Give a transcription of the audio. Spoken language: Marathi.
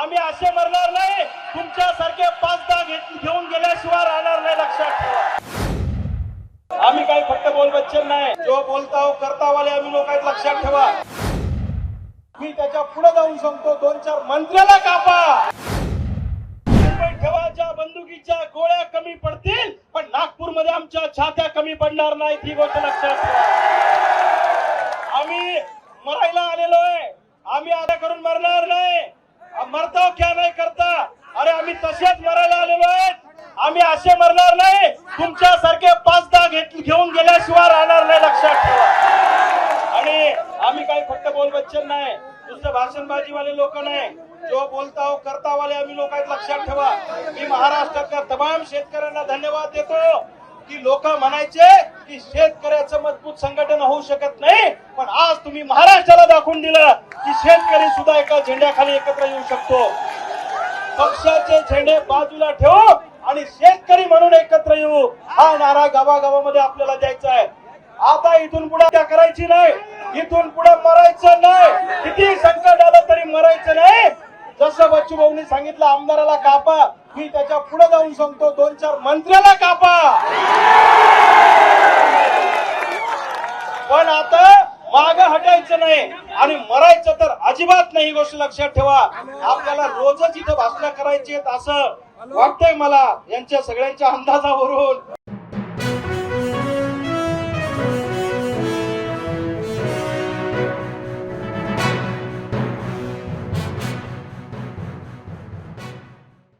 आम्ही असे मरणार नाही. तुमच्यासारखे पाच दहा घेऊन गेल्याशिवाय राहणार नाही लक्षात ठेवा. आम्ही काही फक्त बोल बच्चन नाही. जो बोलता करता वाले आम्ही लोक आहेत लक्षात ठेवा. मी त्याच्या पुढे जाऊन सांगतो दोन चार मंत्र्याला कापा. ठेवाच्या बंदुकीच्या गोळ्या कमी पडतील पण नागपूरमध्ये आमच्या छात्या कमी पडणार नाहीत ही गोष्ट लक्षात ठेवा. आम्ही मरायला आलेलो आहे. आम्ही आता करून मरणार नाही. मरताव क्या नाही करता? अरे आम्ही तसेच मरायला आलेलो आहे आम्ही असे मरणार नाही. तुमच्यासारखे पाच दहा घेत घेऊन गेल्याशिवाय राहणार नाही लक्षात ठेवा. आणि आम्ही काही फक्त बोल बच्चन नाही. भाषणबाजी भाषणबाजीवाले लोक नाही. जो बोलता हो करता वाले आम्ही लोक आहेत लक्षात ठेवा. मी महाराष्ट्रातल्या तमाम शेतकऱ्यांना धन्यवाद देतो की लोक म्हणायचे की शेतकऱ्याचं मजबूत संघटन होऊ शकत नाही पण आज तुम्ही महाराष्ट्राला दाखवून दिलं. शेतकरी सुद्धा एका झेंड्याखाली एकत्र येऊ शकतो. पक्षाचे झेंडे बाजूला ठेवू आणि शेतकरी म्हणून एकत्र येऊ हा नारा गावागावामध्ये आपल्याला द्यायचा आहे. आता इथून पुढे त्या करायची नाही. इथून पुढे मरायचं नाही. किती संकट आलं तरी मरायचं नाही. जसं बच्चू भाऊनी सांगितलं आमदाराला कापा मी त्याच्या पुढे जाऊन सांगतो दोन चार मंत्र्याला कापा. पण आता माग हटायचं नाही आणि मरायचं तर अजिबात नाही ही गोष्ट लक्षात ठेवा. आपल्याला रोजच इथं भाषण करायची आहेत असं वाटतंय मला यांच्या सगळ्यांच्या अंदाजावरून.